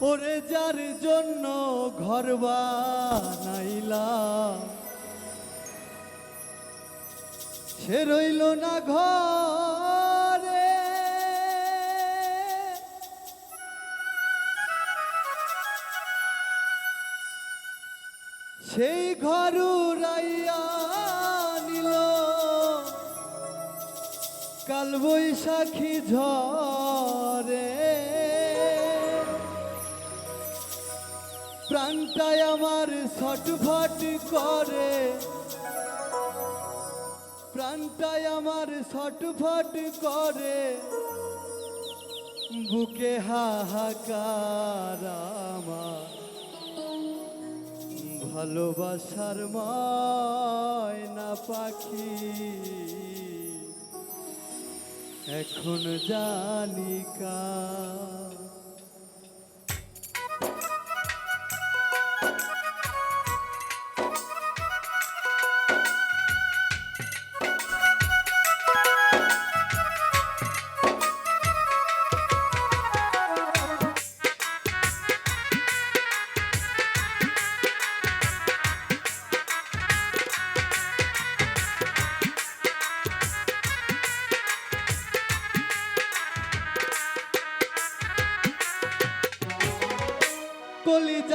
ওরে যার জন্য ঘর সে রইল না ঘরে। সেই ঘর নিল। কাল বৈশাখী ঝরে প্রাণটায় আমার ছটফট করে। প্রাণটায় আমার ছটফট করে। বুকে হাহাকার আমার। ভালোবাসার ময়না পাখি। এখন জানি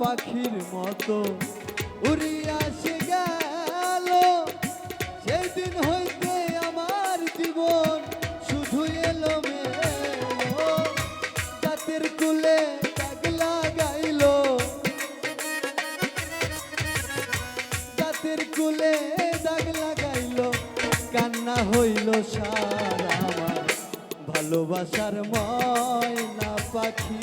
পাখির মতো উড়িয়া সে গেল। সেই দিন হইতে আমার জীবন শুধু এলো জাতের কুলে দাগ লাগাইল জাতের কুলে দাগ লাগাইল কান্না হইল সারা ভালোবাসার ময়না পাখি।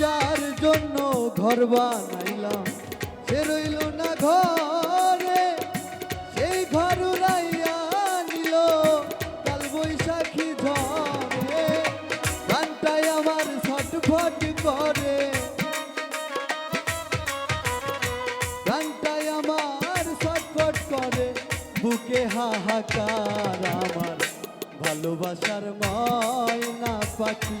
যার জন্য ঘর বানাইলাম, সে রইল না ঘরে, সেই ঘর উড়াইয়া নিল কাল বৈশাখী ঝরে গানটাই আমার ছটফট করে। গানটাই আমার ছটফট করে, বুকে হাহাকার আমার ভালোবাসার ময়না পাখি।